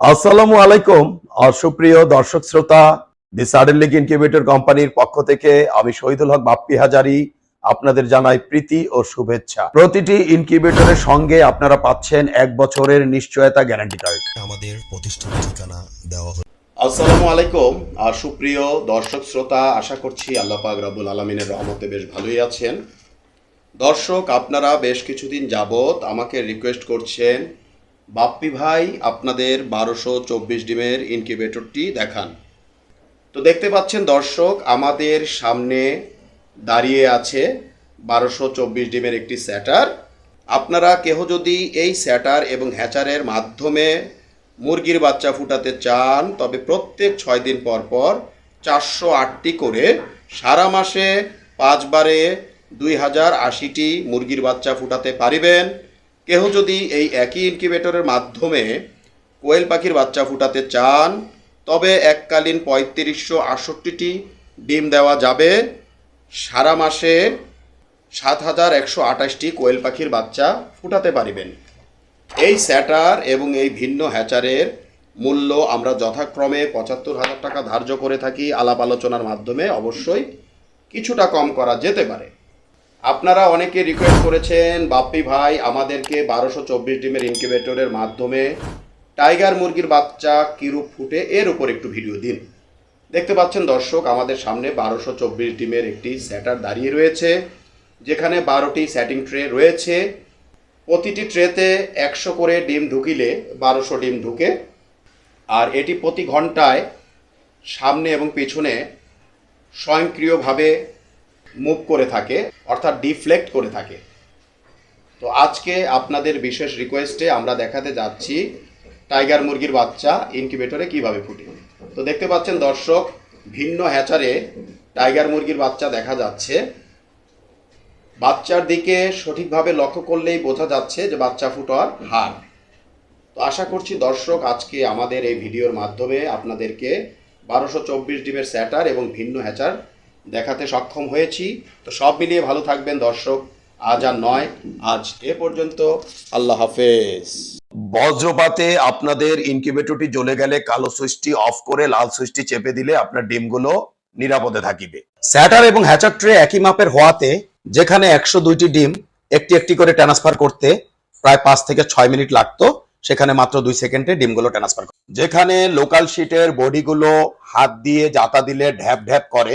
আসসালামু আলাইকুম আর সুপ্রিয় দর্শক শ্রোতা দি সাডেন লিগ ইনকিউবেটর কোম্পানির পক্ষ থেকে আমি শহীদুল হক বাপ্পি হাজারি আপনাদের জানাই প্রীতি ও শুভেচ্ছা। প্রতিটি ইনকিউবেটরের সঙ্গে আপনারা পাচ্ছেন এক বছরের নিশ্চয়তা গ্যারান্টি কার্ড আমাদের প্রতিষ্ঠান ঠিকানা দেওয়া হলো আসসালামু আলাইকুম আর সুপ্রিয় দর্শক শ্রোতা আশা করছি আল্লাহ পাক রাবুল আলমিনের রহমতে বেশ ভালোই আছেন। দর্শক আপনারা বেশ কিছুদিন যাবত আমাকে রিকোয়েস্ট করছেন বাপ্পি ভাই, আপনাদের বারোশো চব্বিশ ডিমের ইনকিউবেটরটি দেখান। তো দেখতে পাচ্ছেন দর্শক, আমাদের সামনে দাঁড়িয়ে আছে বারোশো চব্বিশ ডিমের একটি স্যাটার। আপনারা কেহ যদি এই স্যাটার এবং হ্যাচারের মাধ্যমে মুরগির বাচ্চা ফুটাতে চান, তবে প্রত্যেক ছয় দিন পর পর চারশো আটটি করে সারা মাসে পাঁচবারে দুই হাজার আশিটি মুরগির বাচ্চা ফুটাতে পারিবেন। কেহ যদি এই একই ইনকিউবেটরের মাধ্যমে কোয়েল পাখির বাচ্চা ফুটাতে চান, তবে এককালীন পঁয়ত্রিশশো আটষট্টিটি ডিম দেওয়া যাবে। সারা মাসে সাত হাজার একশো আঠাশটি কোয়েল পাখির বাচ্চা ফুটাতে পারিবেন। এই স্যাটার এবং এই ভিন্ন হ্যাচারের মূল্য আমরা যথাক্রমে পঁচাত্তর হাজার টাকা ধার্য করে থাকি আলাপ আলোচনার মাধ্যমে। অবশ্যই কিছুটা কম করা যেতে পারে। আপনারা অনেকে রিকোয়েস্ট করেছেন, বাপ্পি ভাই, আমাদেরকে বারোশো চব্বিশ ডিমের ইনকিউবেটরের মাধ্যমে টাইগার মুরগির বাচ্চা কিরূপ ফুটে, এর উপর একটু ভিডিও দিন। দেখতে পাচ্ছেন দর্শক, আমাদের সামনে বারোশো চব্বিশ ডিমের একটি স্যাটার দাঁড়িয়ে রয়েছে, যেখানে বারোটি স্যাটিং ট্রে রয়েছে। প্রতিটি ট্রেতে একশো করে ডিম ঢুকিলে বারোশো ডিম ঢুকে, আর এটি প্রতি ঘন্টায় সামনে এবং পেছনে স্বয়ংক্রিয়ভাবে মুভ করে থাকে, অর্থাৎ ডিফ্লেক্ট করে থাকে। তো আজকে আপনাদের বিশেষ রিকোয়েস্টে আমরা দেখাতে যাচ্ছি টাইগার মুরগির বাচ্চা ইনকিউবেটরে কীভাবে ফুটে। তো দেখতে পাচ্ছেন দর্শক, ভিন্ন হ্যাচারে টাইগার মুরগির বাচ্চা দেখা যাচ্ছে। বাচ্চার দিকে সঠিকভাবে লক্ষ্য করলেই বোঝা যাচ্ছে যে বাচ্চা ফুটার হার তো আশা করছি দর্শক, আজকে আমাদের এই ভিডিওর মাধ্যমে আপনাদেরকে বারোশো চব্বিশ ডিমের স্যাটার এবং ভিন্ন হ্যাচার দেখাতে সক্ষম হয়েছি। তো সব মিলিয়ে ভালো থাকবেন দর্শক। আজ আর নয়, আজ এ পর্যন্ত। আল্লাহ হাফেজ। বজ্রপাতে আপনাদের ইনকিউবেটরটি জ্বলে গেলে কালো সুইচটি অফ করে লাল সুইচটি চেপে দিলে আপনার ডিমগুলো নিরাপদে থাকিবে। স্যাটার এবং হ্যাচার ট্রে একই মাপের হওয়াতে যেখানে একশো দুইটি ডিম একটি একটি করে ট্রান্সফার করতে প্রায় পাঁচ থেকে ছয় মিনিট লাগতো, সেখানে মাত্র দুই সেকেন্ডে ডিমগুলো ট্রান্সফার যেখানে লোকাল শিটের বডিগুলো হাত দিয়ে জাতা দিলে ঢ্যাপ ঢ্যাপ করে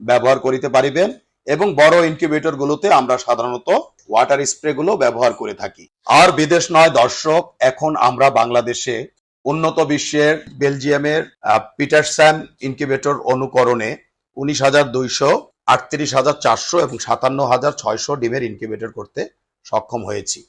ব্যবহার করিতে পারিবেন এবং বড় ইনকিউবেটর গুলোতে আমরা সাধারণত ওয়াটার স্প্রে গুলো ব্যবহার করে থাকি। আর বিদেশ নয়, দর্শক, এখন আমরা বাংলাদেশে উন্নত বিশ্বের বেলজিয়ামের পিটারস্যাম ইনকিউবেটর অনুকরণে উনিশ হাজার দুইশো আটত্রিশ হাজার চারশো এবং সাতান্ন হাজার ছয়শো ডিমের ইনকিউবেটর করতে সক্ষম হয়েছি।